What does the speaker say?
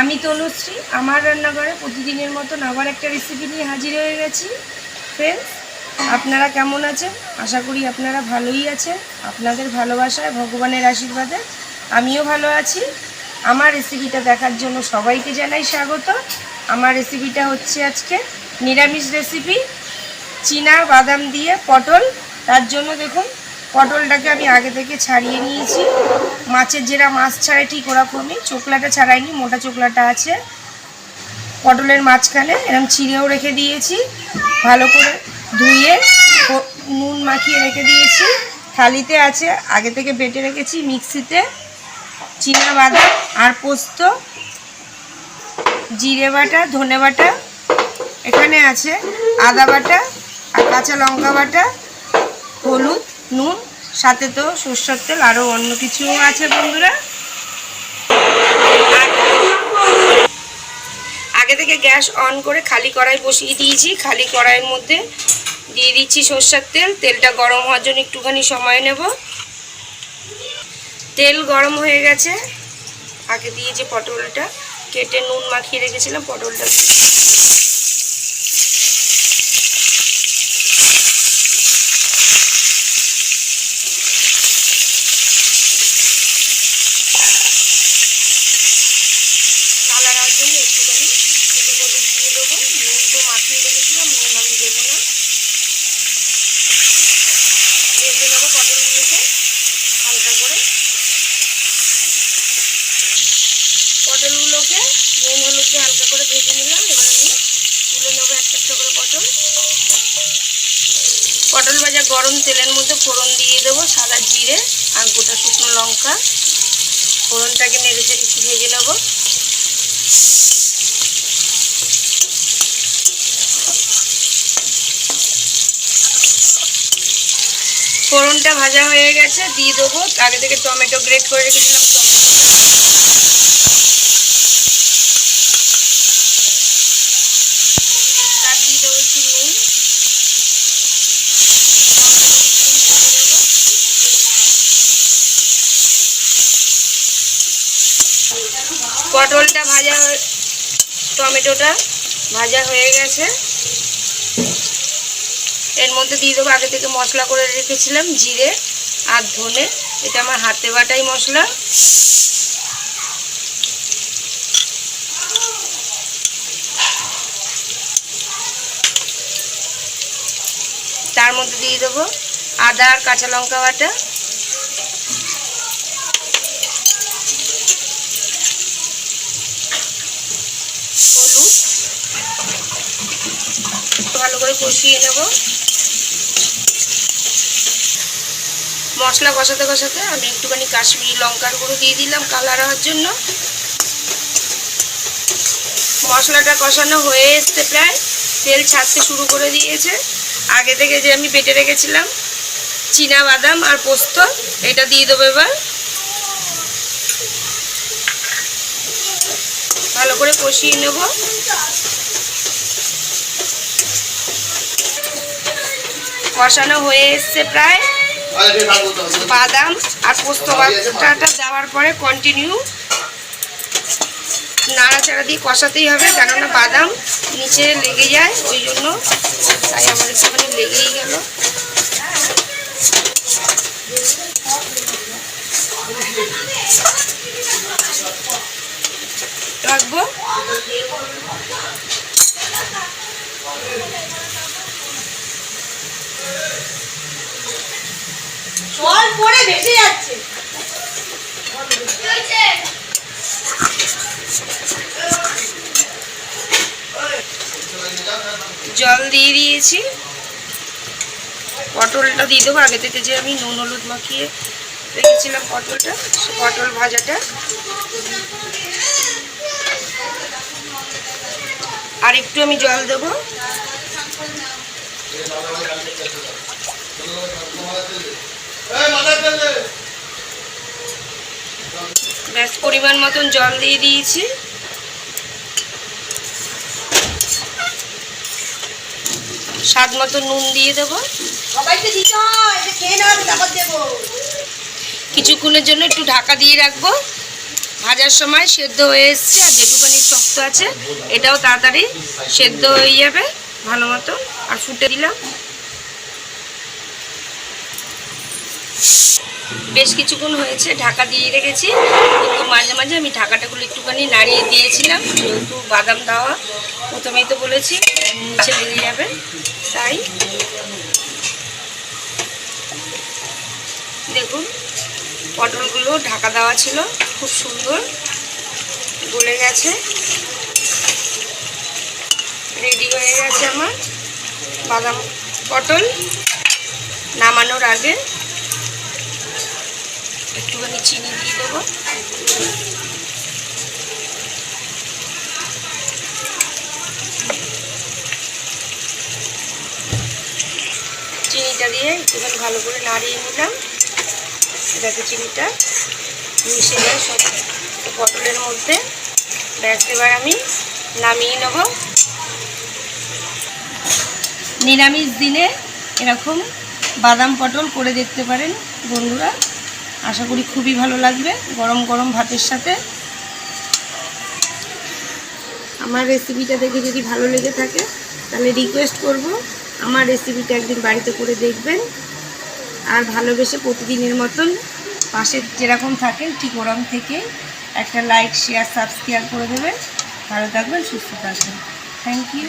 আমি তনুশ্রী, আমার রান্নাঘরে প্রতিদিনের মতন আবার একটা রেসিপি নিয়ে হাজির হয়ে গেছি। ফ্রেন্ডস আপনারা কেমন আছেন? আশা করি আপনারা ভালোই আছেন। আপনাদের ভালোবাসায়, ভগবানের আশীর্বাদে আমিও ভালো আছি। আমার রেসিপিটা দেখার জন্য সবাইকে জানাই স্বাগত। আমার রেসিপিটা হচ্ছে আজকে নিরামিষ রেসিপি চীনা বাদাম দিয়ে পটল। তার জন্য দেখুন পটলটাকে আমি আগে থেকে ছাড়িয়ে নিয়েছি। মাছের যেরা মাছ ছাড়াই ঠিক ওরকমই। চোকলাটা ছাড়াইনি, মোটা চোকলাটা আছে। পটলের মাঝখানে এরকম ছিঁড়েও রেখে দিয়েছি। ভালো করে ধুয়ে নুন মাখিয়ে রেখে দিয়েছি। থালিতে আছে, আগে থেকে বেটে রেখেছি মিক্সিতে। চিনা বাদাম আর পোস্ত, জিরে বাটা, ধনে বাটা, এখানে আছে আদা বাটা আর কাঁচা লঙ্কা বাটা, হলুদ, নুন সাথে তো সর্ষের তেল আরও অন্য কিছুও আছে বন্ধুরা। আগে থেকে গ্যাস অন করে খালি কড়াই বসিয়ে দিয়েছি। খালি কড়াইয়ের মধ্যে দিয়ে দিচ্ছি সর্ষের তেল। তেলটা গরম হওয়ার জন্য একটুখানি সময় নেব। তেল গরম হয়ে গেছে। আগে দিয়ে যে পটলটা কেটে নুন মাখিয়ে রেখেছিলাম, পটলটা দিয়ে দিচ্ছি। কালার হওয়ার জন্য একটুখানি শুধু হলুদ দিয়ে দেবো নুন তো মাখিয়ে রেখেছিলাম নুন আমি দেবো না ভেজে নেব পটলগুলোকে হালকা করে পটলগুলোকে নুন হলুদ দিয়ে হালকা করে ভেজে নিলাম এবার আমি তুলে নেব একটা একটা করে পটল পটল ভাজা গরম তেলের মধ্যে ফোড়ন দিয়ে দেবো সাদা জিরে আর গোটা শুকনো লঙ্কা। ফোড়নটাকে নেড়ে চেড়ে একটু ভেজে নেব। ফোড়নটা ভাজা হয়ে গেছে, দিয়ে দেবো। আগে থেকে টমেটো গ্রেট করে রেখেছিলাম, টমেটো তার দিয়ে দেবো একটু নুন পটলটা ভাজা টমেটোটা ভাজা হয়ে গেছে। এর মধ্যে দিয়ে দেবো, আগে থেকে মশলা করে রেখেছিলাম, জিরে আর ধনে। এটা আমার হাতে বাটাই মশলা। তার মধ্যে দিয়ে দেবো আদা আর কাঁচা লঙ্কা বাটা হলুদ ভালো করে কষিয়ে নেব। মশলা কষাতে কষাতে আমি একটুখানি কাশ্মীরি লঙ্কার গুঁড়ো দিয়ে দিলাম কালার হওয়ার জন্য। মশলাটা কষানো হয়ে এসছে প্রায়। তেল ছাড়তে শুরু করে দিয়েছে। আগে থেকে যে আমি বেটে রেখেছিলাম চীনা বাদাম আর পোস্ত, এটা দিয়ে দেবো এবার। ভালো করে কষিয়ে নেব। কষানো হয়ে এসছে প্রায়। বাদাম আর পোস্ত বাটাটা দেওয়ার পরে কন্টিনিউ নাড়াচাড়া দিয়ে কষাতেই হবে, কেননা বাদাম নিচে লেগে যায়, ওই জন্য তাই আমার একটুখানি লেগেই গেল। রাখব? জল পড়ে ভেসে যাচ্ছে। জল দিয়ে দিয়েছি। পটলটা দিয়ে দেবো। আগে থেকে যে আমি নুন হলুদ মাখিয়ে রেখেছিলাম পটলটা, সে পটল ভাজাটা। আর একটু আমি জল দেবো। ব্যাস পরিমাণ মতন জল দিয়ে দিয়েছি। স্বাদ মতো নুন দিয়ে দেবো। কিছুক্ষণের জন্য একটু ঢাকা দিয়ে রাখব। ভাজার সময় সেদ্ধ হয়ে এসছে আর যেটুখানি শক্ত আছে এটাও তাড়াতাড়ি সেদ্ধ হয়ে যাবে। ভালো মতো, আর ফুটে দিলাম। বেশ কিছুক্ষণ হয়েছে, ঢাকা দিয়ে রেখেছি। কিন্তু মাঝে মাঝে আমি ঢাকাটাগুলো একটুখানি নাড়িয়ে দিয়েছিলাম, যেহেতু বাদাম দেওয়া। প্রথমেই তো বলেছি নিচে বেরিয়ে যাবে তাই। দেখুন, পটলগুলো ঢাকা দেওয়া ছিল, খুব সুন্দর গলে গেছে। রেডি হয়ে গেছে আমার। বাদাম পটল নামানোর আগে একটুখানি চিনি দিয়ে দেবো। চিনিটা দিয়ে একটুখানি ভালো করে নাড়িয়ে নিলাম। যাতে চিনিটা মিশে যায় সব পটলের মধ্যে। ব্যাস, এবার আমি নামিয়ে নেব। নিরামিষ দিনে এরকম বাদাম পটল করে দেখতে পারেন বন্ধুরা। আশা করি খুবই ভালো লাগবে গরম গরম ভাতের সাথে। আমার রেসিপিটা দেখে যদি ভালো লেগে থাকে, তাহলে রিকোয়েস্ট করব, আমার রেসিপিটা একদিন বাড়িতে করে দেখবেন। আর ভালোবেসে প্রতিদিনের মতন পাশে যেরকম থাকেন, ঠিক ওরম থেকে একটা লাইক শেয়ার সাবস্ক্রাইব করে দেবেন। ভালো থাকবেন, সুস্থ থাকবেন। Thank you